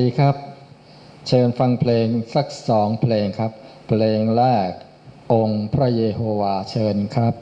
ดีครับ เชิญฟังเพลงสักสองเพลงครับ เพลงแรกองค์พระเยโฮวาเชิญครับ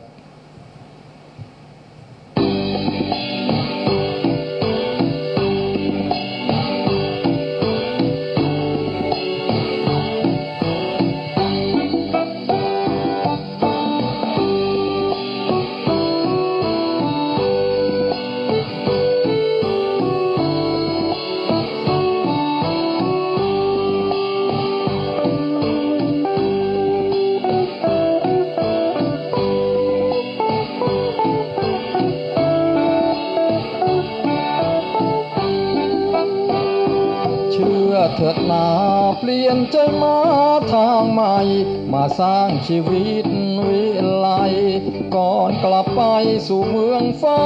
ลี่ยนใจมาทางใหม่ มาสร้างชีวิตวิไลก่อนกลับไปสู่เมืองฟ้า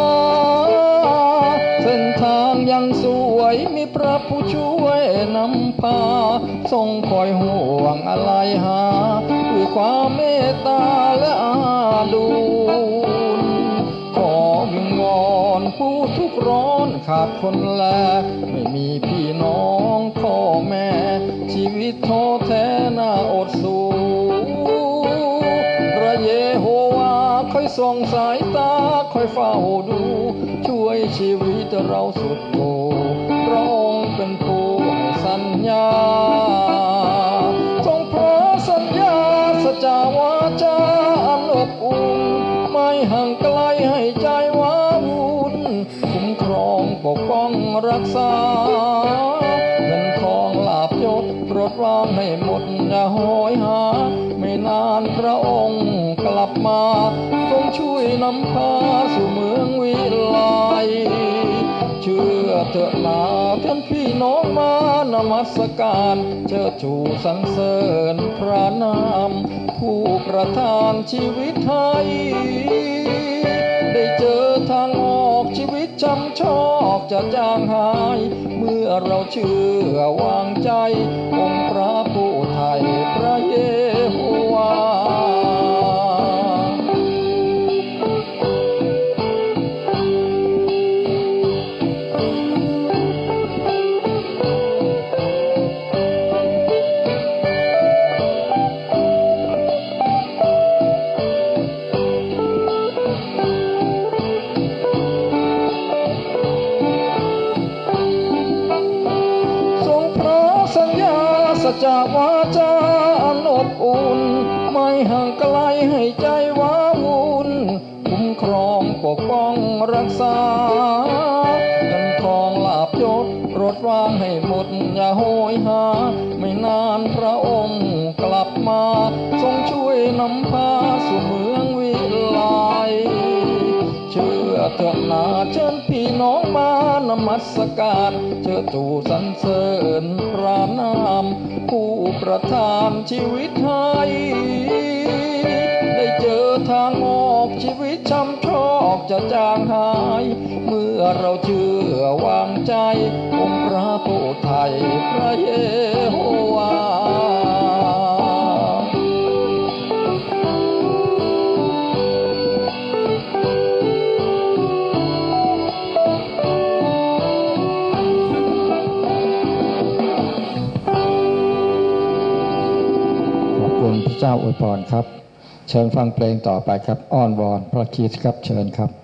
เส้นทางยังสวยมีพระผู้ช่วยนำพา ทรงคอยห่วงอะไรหาด้วยความเมตตาและอาดูลขอวิงวอนผู้ทุกข์ร้อนขาดคนแล ไม่มีพี่น้อง ท้อแท้น่าอดสู้พระเยโฮวาคอยส่องสายตาคอยเฝ้าดู ช่วยชีวิตเราสุดโตพระองค์เป็นผู้ให้สัญญาทรงพระสัญญาสัจาวาจาอันอบอุ่นไม่ห่างไกลให้ใจว้าวุ่นคุ้มครองปกป้องรักษา ปรางให้หมดอย่าโหอยหา ไม่นานพระองค์กลับมาทรงช่วยนำพาสู่เมืองวิไลเชื่อเถอะนาท่านพี่น้องมานมัสการเชิดชูสรรเสริญพระนาม ผู้ประทานชีวิตให้ได้เจอทางออกชีวิตช้ำชอกจะจางหาย เมื่อเราเชื่อวางใจองค์พระผู้ จากวาจาอันอบอุ่น ไม่ห่างไกลให้ใจว้าวุ่นคุ้มครองปกป้องรักษาเงินทองลาบยศโปรถวางให้หมดอย่าโหยหา ไม่นานพระองค์กลับมา ทรงช่วยนำพา เชื่อเถอะนาเชิญพี่น้องมานมัสการเชิดจูสรรเสริญพระนามผู้ประทานชีวิตให้ได้เจอทางออกชีวิตช้ำชอกจะจางหาย เมื่อเราเชื่อวางใจองค์พระผู้ไทยพระเยโฮวา อวยพรครับ เชิญฟังเพลงต่อไปครับ อ้อนวอนพระคริสต์ครับเชิญครับ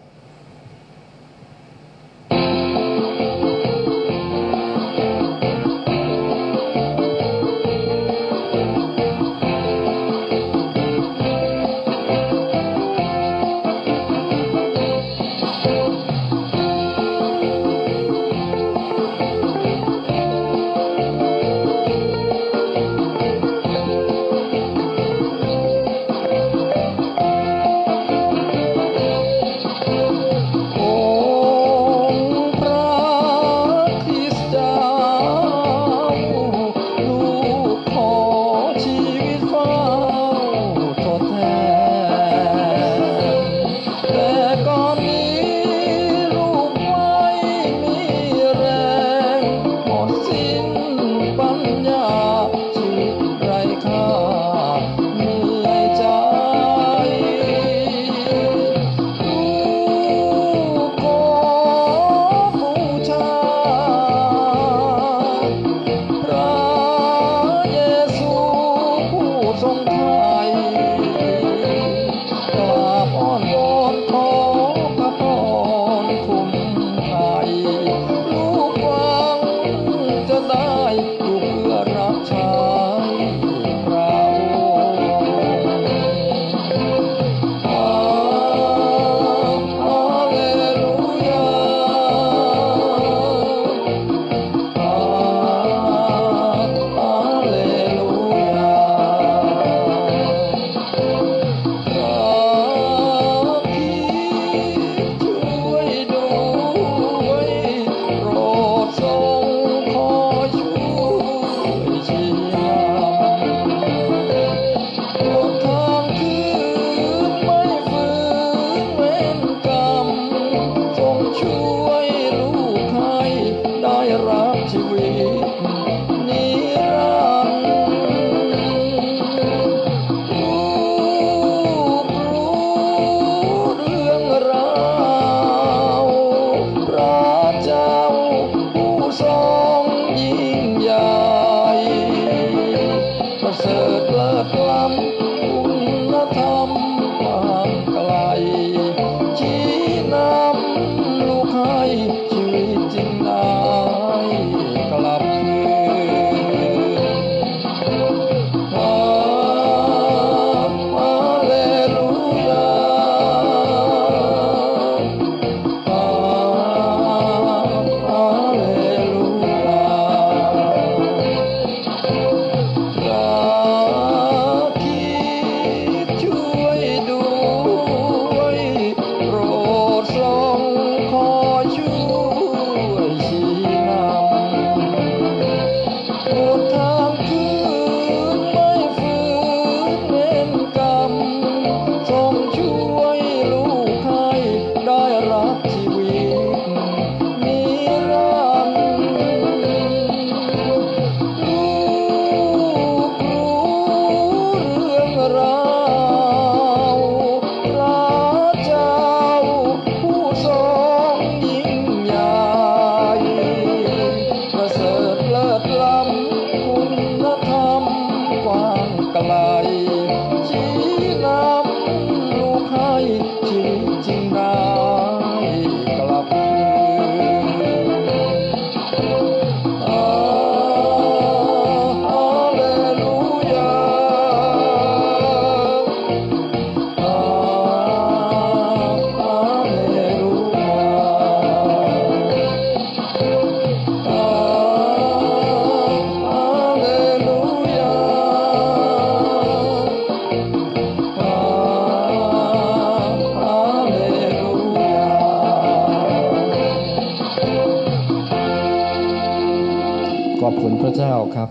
คุณพระเจ้าครับ